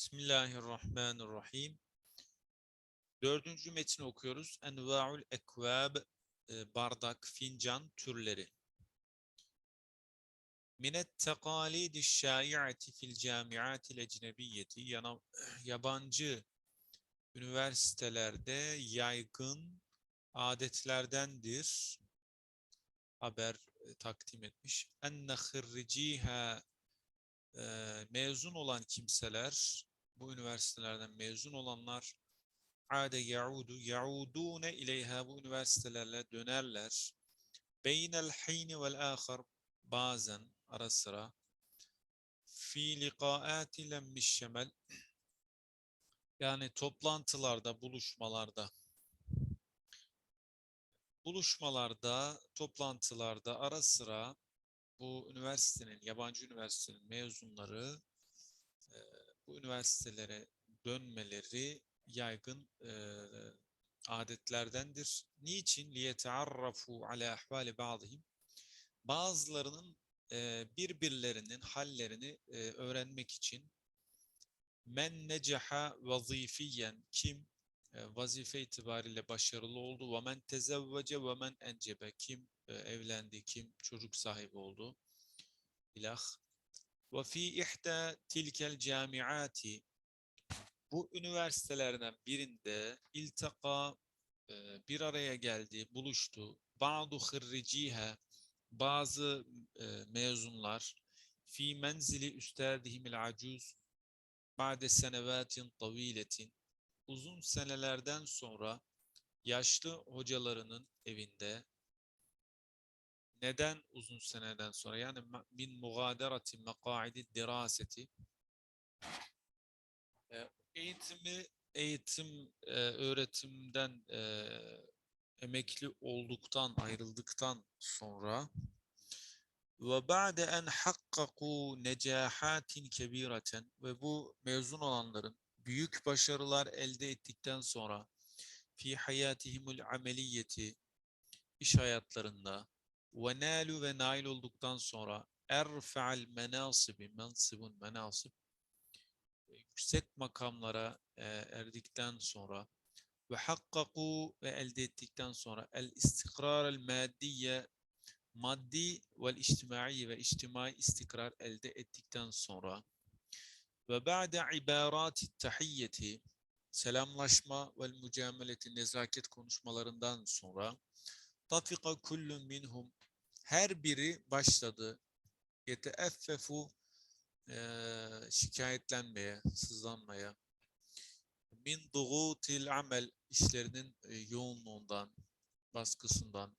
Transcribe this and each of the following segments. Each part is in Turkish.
Bismillahirrahmanirrahim. Dördüncü metni okuyoruz. Enva'ul ekvab, e, bardak, fincan türleri. Minet tekalidi şai'ati fil camiatil ecnebiyyeti. Yabancı üniversitelerde yaygın adetlerdendir. Haber e, takdim etmiş. Enne hırriciha e, mezun olan kimseler, bu üniversitelerden mezun olanlar ade yaudu yaudune ileyha bu üniversitelerle dönerler. Beynel hini vel ahar bazen ara sıra fi liqaati lemmiş şemel yani toplantılarda, buluşmalarda buluşmalarda, toplantılarda ara sıra bu üniversitenin, yabancı üniversitenin mezunları e, bu üniversitelere dönmeleri yaygın e, adetlerdendir. Niçin? لِيَتَعَرَّفُوا عَلَى أَحْوَالِ بَعْضِهِمْ Bazılarının e, birbirlerinin hallerini e, öğrenmek için men necaha vazifiyen kim e, vazife itibariyle başarılı oldu ve men tezevvece ve men encebe kim e, evlendi kim çocuk sahibi oldu ilah ve fi ihda tilkel camiati bu üniversitelerden birinde iltaka e, bir araya geldi buluştu. Bazı hırriciha bazı e, mezunlar fi menzili üstadihimil acuz ba'de senevatin taviletin uzun senelerden sonra yaşlı hocalarının evinde neden uzun seneden sonra? Yani min mugaderati makaidi diraseti. E, eğitimi eğitim e, öğretimden e, emekli olduktan ayrıldıktan sonra ve ba'de en hakkaku necahatin kebireten ve bu mezun olanların büyük başarılar elde ettikten sonra fi hayatihimul ameliyeti iş hayatlarında ve nalu ve nail olduktan sonra erfa'al menasibi mensibun menasib yüksek makamlara e, erdikten sonra ve hakkaku ve elde ettikten sonra el istikrar el maddiye maddi ve içtimai ve içtimai istikrar elde ettikten sonra ve ba'de ibarati tahiyyeti selamlaşma ve mücameleti nezaket konuşmalarından sonra tafika kullun minhum her biri başladı. Yeteeffefu eee, şikayetlenmeye, sızlanmaya. Min dugutil amel işlerinin e, yoğunluğundan, baskısından.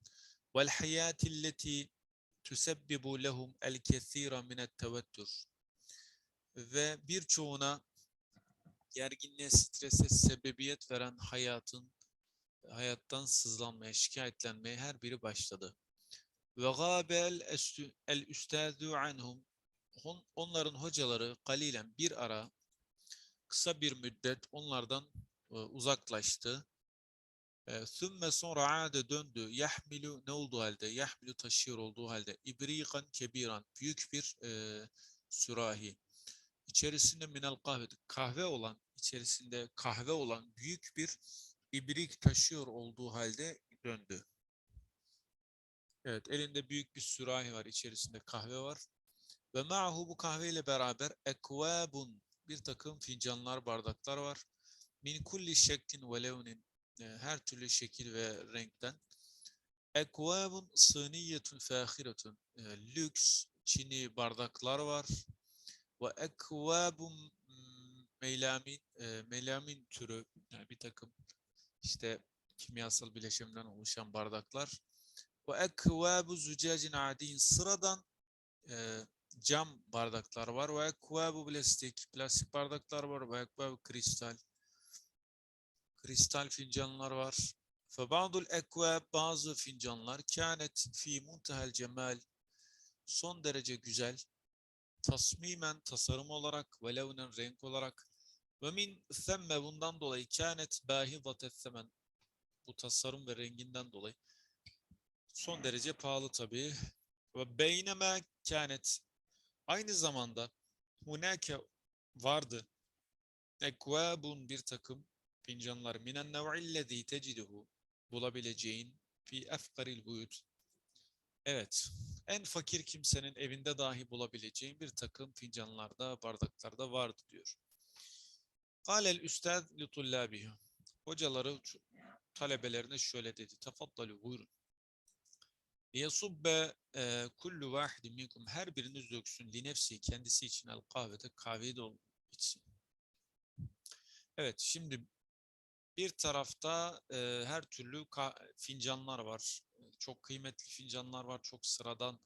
Vel hayatilleti tüsebbibu lehum el kethira minet tevettür. Ve birçoğuna gerginliğe, strese sebebiyet veren hayatın hayattan sızlanmaya, şikayetlenmeye her biri başladı. Ve gâbel el üstâzü anhum On- onların hocaları kalilen bir ara kısa bir müddet onlardan e, uzaklaştı. E, Sümme sonra ade döndü. Yahmilu ne olduğu halde? Yahmilu taşıyor olduğu halde. İbrikan kebiran. Büyük bir e, sürahi. İçerisinde minel kahve. Kahve olan, içerisinde kahve olan büyük bir ibrik taşıyor olduğu halde döndü. Evet, elinde büyük bir sürahi var. içerisinde kahve var. Ve ma'hu bu kahveyle beraber ekvabun bir takım fincanlar, bardaklar var. Min kulli şeklin ve levnin e, her türlü şekil ve renkten. Ekvabun sıniyetun fahiretun e, lüks çini bardaklar var. Ve ekvabun mm, meylamin e, meylamin türü yani bir takım işte kimyasal bileşimden oluşan bardaklar. Ve ekvabu zücacin adin sıradan e, cam bardaklar var ve ekvabu plastik, plastik bardaklar var ve ekvabu kristal, kristal fincanlar var. Febadul ekvab bazı fincanlar kânet fi muntehel cemal son derece güzel tasmimen tasarım olarak ve levnen renk olarak ve min themme bundan dolayı kânet bahidatet semen bu tasarım ve renginden dolayı son derece pahalı tabii ve beyneme kânet Aynı zamanda hunake vardı ekvabun bir takım fincanlar minen nev'illezî teciduhu bulabileceğin fi efkaril buyut. Evet, en fakir kimsenin evinde dahi bulabileceğin bir takım fincanlarda, bardaklarda vardı diyor. Kâlel üstad li tullâbihi. Hocaları talebelerine şöyle dedi. Tafaddalu buyurun. Liyasubbe e, kullu vahidin minkum her biriniz döksün li nefsi kendisi için el kahvede kahveyi de içsin. Evet şimdi bir tarafta e, her türlü fincanlar var. Çok kıymetli fincanlar var. Çok sıradan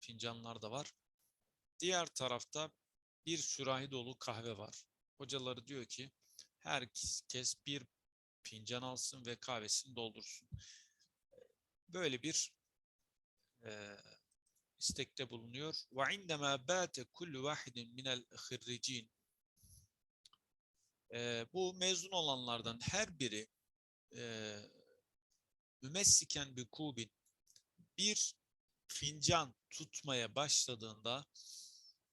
fincanlar da var. Diğer tarafta bir sürahi dolu kahve var. Hocaları diyor ki herkes bir fincan alsın ve kahvesini doldursun. Böyle bir e, istekte bulunuyor. Ve indema bate kullu vahidin minel hırricin e, bu mezun olanlardan her biri e, mümessiken bir kubin bir fincan tutmaya başladığında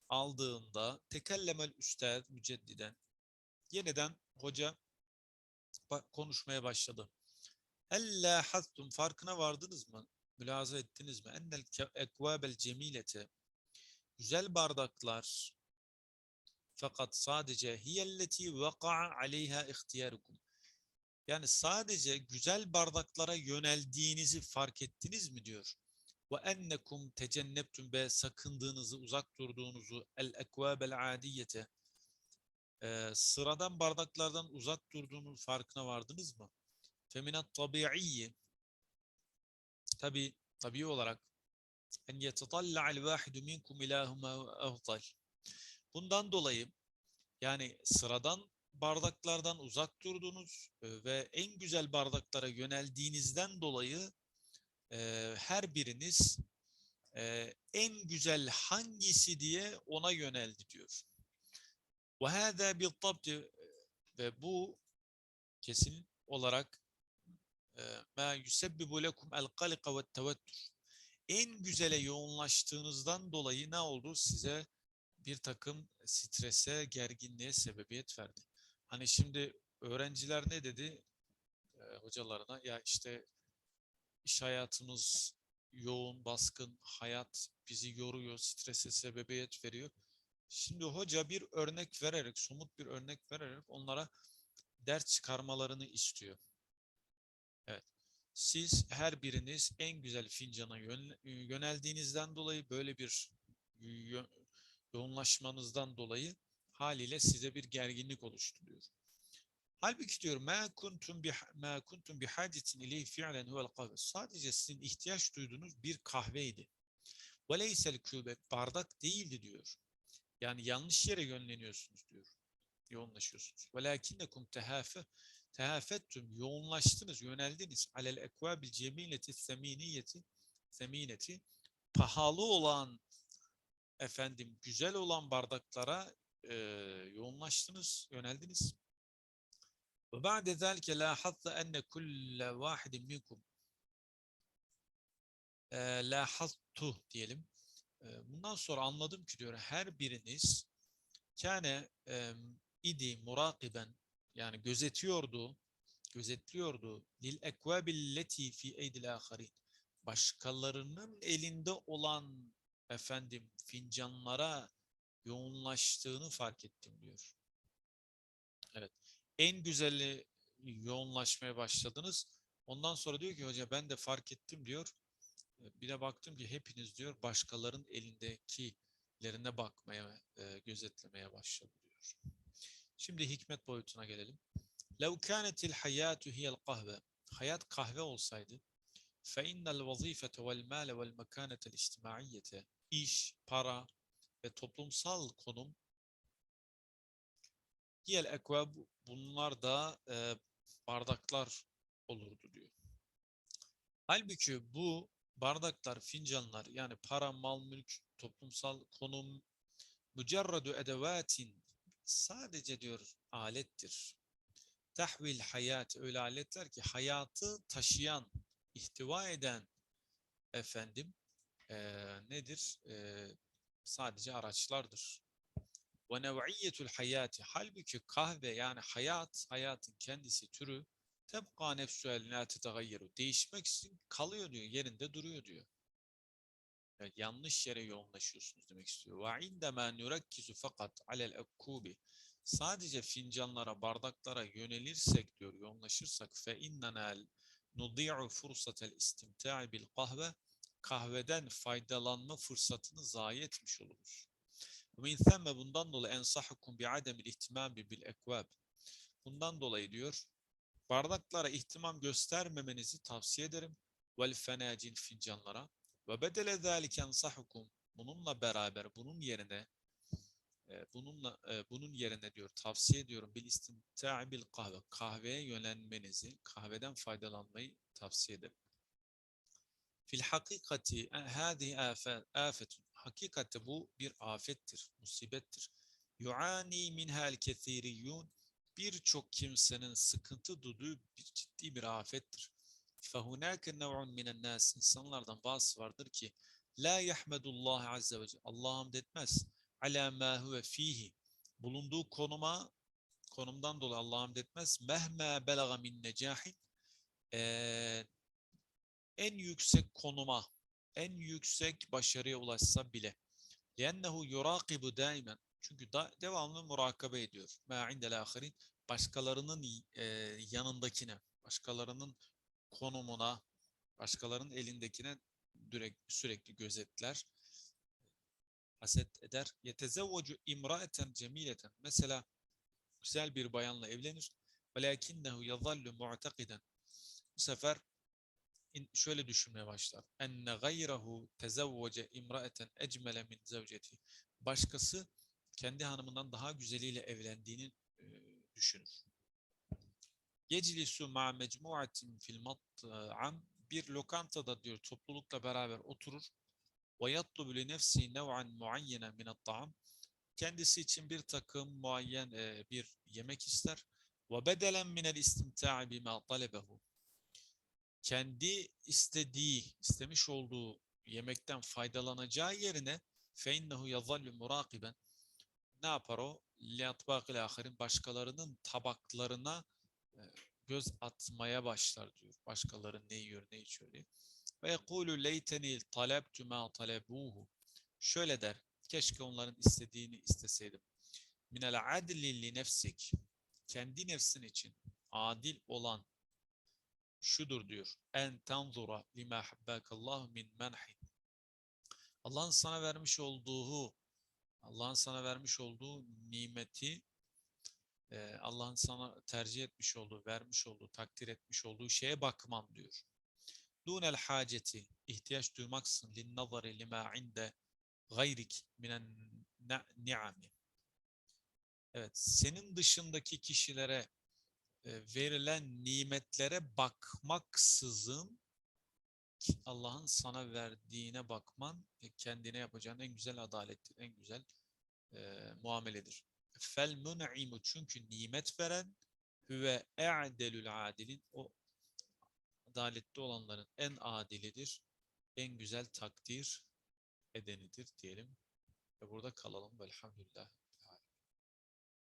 aldığında tekellemel üstad müceddiden yeniden hoca konuşmaya başladı. Hella hattum farkına vardınız mı? Mülaza ettiniz mi? Ennel ekvabel cemilete güzel bardaklar fakat sadece hiyelleti vaka'a aleyha ihtiyarukum. Yani sadece güzel bardaklara yöneldiğinizi fark ettiniz mi diyor. Ve ennekum tecennebtum be sakındığınızı, uzak durduğunuzu el ekvabel adiyete e, sıradan bardaklardan uzak durduğunun farkına vardınız mı? Feminat tabiiyyi tabi tabi olarak en yetetalla'al vahidu minkum ilahuma afdal. Bundan dolayı yani sıradan bardaklardan uzak durduğunuz e, ve en güzel bardaklara yöneldiğinizden dolayı e, her biriniz e, en güzel hangisi diye ona yöneldi diyor. Ve hâzâ bil ve bu kesin olarak ma yusebbibu lekum el kalika ve tevettür. En güzele yoğunlaştığınızdan dolayı ne oldu? Size bir takım strese, gerginliğe sebebiyet verdi. Hani şimdi öğrenciler ne dedi e, hocalarına? Ya işte iş hayatımız yoğun, baskın, hayat bizi yoruyor, strese sebebiyet veriyor. Şimdi hoca bir örnek vererek, somut bir örnek vererek onlara ders çıkarmalarını istiyor. Evet. Siz her biriniz en güzel fincana yön- yöneldiğinizden dolayı böyle bir yö- yoğunlaşmanızdan dolayı haliyle size bir gerginlik oluşturuyor. Halbuki diyor ma kuntum bi ma kuntum bi hacetin ileyhi fi'len huvel kahve. Sadece sizin ihtiyaç duyduğunuz bir kahveydi. Ve leysel bardak değildi diyor. Yani yanlış yere yönleniyorsunuz diyor. Yoğunlaşıyorsunuz. Velakinnekum tehafe tehafettum yoğunlaştınız, yöneldiniz. Alel ekvabil cemileti seminiyeti semineti pahalı olan efendim güzel olan bardaklara e, yoğunlaştınız, yöneldiniz. Ve ba'de zelke la hazza enne kulle vahidin minkum la haztu diyelim. Bundan sonra anladım ki diyor her biriniz kâne e, idi murakiben yani gözetiyordu, gözetliyordu lil ekvabilleti fi eydil aharin başkalarının elinde olan efendim fincanlara yoğunlaştığını fark ettim diyor. Evet. En güzeli yoğunlaşmaya başladınız. Ondan sonra diyor ki hoca ben de fark ettim diyor. Bir de baktım ki hepiniz diyor başkalarının elindekilerine bakmaya, e, gözetlemeye başladı diyor. Şimdi hikmet boyutuna gelelim. لَوْ كَانَتِ الْحَيَاتُ هِيَ الْقَهْوَ Hayat kahve olsaydı فَاِنَّ الْوَظِيفَةَ وَالْمَالَ وَالْمَكَانَةَ الْاِجْتِمَاعِيَّةَ iş, para ve toplumsal konum Hiyel ekvab bunlar da e, bardaklar olurdu diyor. Halbuki bu bardaklar, fincanlar yani para, mal, mülk, toplumsal konum mücerradu edevatin sadece diyor alettir. Tahvil hayat öyle aletler ki hayatı taşıyan, ihtiva eden efendim e, nedir? E, sadece araçlardır. Ve nev'iyyetul hayati. Halbuki kahve yani hayat, hayatın kendisi türü tebqa la tetagayyeru. Değişmek için kalıyor diyor, yerinde duruyor diyor. Yani yanlış yere yoğunlaşıyorsunuz demek istiyor. Ve indema nurakkizu fakat alel ekkubi. Sadece fincanlara, bardaklara yönelirsek diyor, yoğunlaşırsak fe innena nudi'u fursatel istimta'i bil kahve kahveden faydalanma fırsatını zayi etmiş oluruz. Min themme bundan dolayı ensahukum bi ademil ihtimami bil ekvab. Bundan dolayı diyor bardaklara ihtimam göstermemenizi tavsiye ederim. Vel fenacin fincanlara. Ve bedele zâlike ensahukum. Bununla beraber bunun yerine e, bununla e, bunun yerine diyor tavsiye ediyorum bil istimta'i bil kahve. Kahveye yönelmenizi, kahveden faydalanmayı tavsiye ederim. Fil hakikati hâzihi afetun. Hakikatte bu bir afettir, musibettir. Yuani minhal kethiriyyun. Birçok kimsenin sıkıntı duyduğu bir ciddi bir afettir. فَهُنَاكَ نَوْعٌ مِنَ النَّاسِ İnsanlardan bazısı vardır ki La yahmedullah azze ve celle. Allah hamd etmez. Ala ma huve fihi. Bulunduğu konuma konumdan dolayı Allah hamd etmez. Mehme belaga min necahin. Ee, en yüksek konuma, en yüksek başarıya ulaşsa bile. لِأَنَّهُ يُرَاقِبُ دَائِمًا Çünkü da, devamlı murakabe ediyor. مَا عِنْدَ الْآخَرِينَ Başkalarının e, yanındakine, başkalarının konumuna, başkalarının elindekine direkt, sürekli gözetler, haset eder. Yetezevvocu imraeten cemileten. Mesela güzel bir bayanla evlenir. Velakinnehu yazallu mu'takiden. Bu sefer şöyle düşünmeye başlar. Enne gayrehu tezevvoce imraeten ecmele min zevceti. Başkası kendi hanımından daha güzeliyle evlendiğini düşünür. Yeclisu ma mecmuatin fil mat'am bir lokantada diyor toplulukla beraber oturur. Ve yatlubu li nefsi nev'an muayyene min at-ta'am kendisi için bir takım muayyen e, bir yemek ister. Ve bedelen min el-istimta'i bima talebehu. Kendi istediği, istemiş olduğu yemekten faydalanacağı yerine feinnehu yazallu murakiben ne yapar o? Liatbaqil ahirin. Başkalarının tabaklarına e, göz atmaya başlar diyor. Başkaları ne yiyor, ne içiyor diye. Ve yekulu leyteni talebtu ma talebuhu. Şöyle der. Keşke onların istediğini isteseydim. Minel adli li nefsik. Kendi nefsin için adil olan şudur diyor. En tanzura lima habbakallahu min menhi. Allah'ın sana vermiş olduğu Allah'ın sana vermiş olduğu nimeti Allah'ın sana tercih etmiş olduğu, vermiş olduğu, takdir etmiş olduğu şeye bakman diyor. Dunel haceti ihtiyaç duymaksın lin nazari lima inde gayrik minen ni'ami. Evet, senin dışındaki kişilere verilen nimetlere bakmaksızın Allah'ın sana verdiğine bakman kendine yapacağın en güzel adalettir, en güzel e, muameledir. Fel mun'imu çünkü nimet veren huve e'delül adilin o adaletli olanların en adilidir, en güzel takdir edenidir diyelim. Ve burada kalalım. Velhamdülillah.